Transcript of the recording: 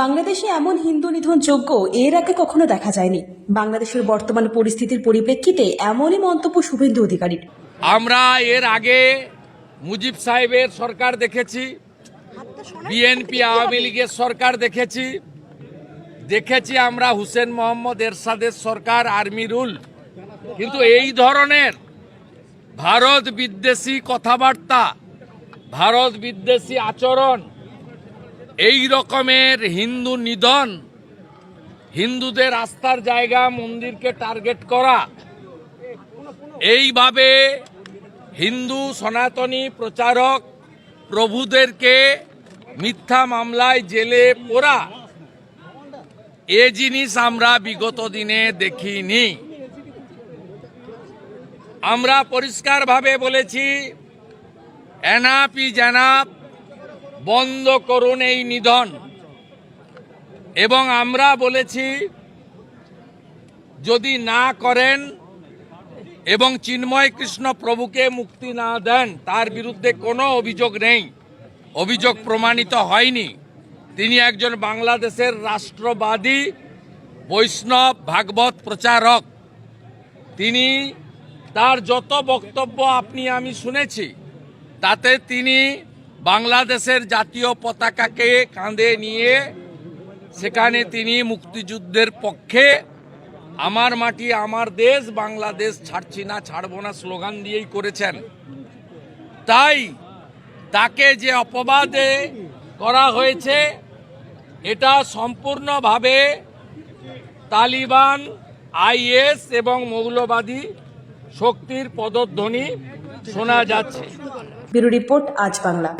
বাংলাদেশে এমন হিন্দু নিধন যজ্ঞ এর আগে কখনো দেখা যায়নি। বাংলাদেশের বর্তমান পরিস্থিতির পরিপ্রেক্ষিতে এমনই মন্তব্য শুভেন্দু অধিকারীর। আমরা এর আগে মুজিব সাহেবের সরকার দেখেছি বিএনপি আওয়ামী লীগের সরকার দেখেছি। দেখেছি আমরা হুসেন মোহাম্মদ এরশাদের সরকার, আর্মি রুল। কিন্তু এই ধরনের ভারত বিদ্বেষী কথাবার্তা, ভারত বিদ্বেষী আচরণ এই রকমের হিন্দু নিধন, হিন্দুদের আস্থার জায়গা মন্দিরকে টার্গেট করা, এইভাবে হিন্দু সনাতনী প্রচারক প্রভুদেরকে মিথ্যা মামলায় জেলে পোরা এ জিনিস আমরা বিগত দিনে দেখিনি। আমরা পরিষ্কারভাবে বলেছি, এনাপি জানাপ বন্ধ করুন এই নিধন। এবং আমরা বলেছি, যদি না করেন এবং চিন্ময় কৃষ্ণ প্রভুকে মুক্তি না দেন, তার বিরুদ্ধে কোনো অভিযোগ নেই। অভিযোগ প্রমাণিত হয়নি। তিনি একজন বাংলাদেশের রাষ্ট্রবাদী, বৈষ্ণব, ভাগবত প্রচারক। তিনি তার যত বক্তব্য আপনি আমি শুনেছি, তাতে তিনি বাংলাদেশের জাতীয় পতাকাকে কাঁধে নিয়ে সেখানে তিনি মুক্তিযুদ্ধের পক্ষে, আমার মাটি, আমার দেশ, বাংলাদেশ ছাড়ছি না, ছাড়ব না স্লোগান দিয়েই করেছেন। তাই তাকে যে অপবাদে করা হয়েছে, এটা সম্পূর্ণভাবে তালিবান, আইএস এবং মৌলবাদী শক্তির পদধ্বনি। শোনা যাচ্ছে। ব্যুরো রিপোর্ট আজ বাংলা।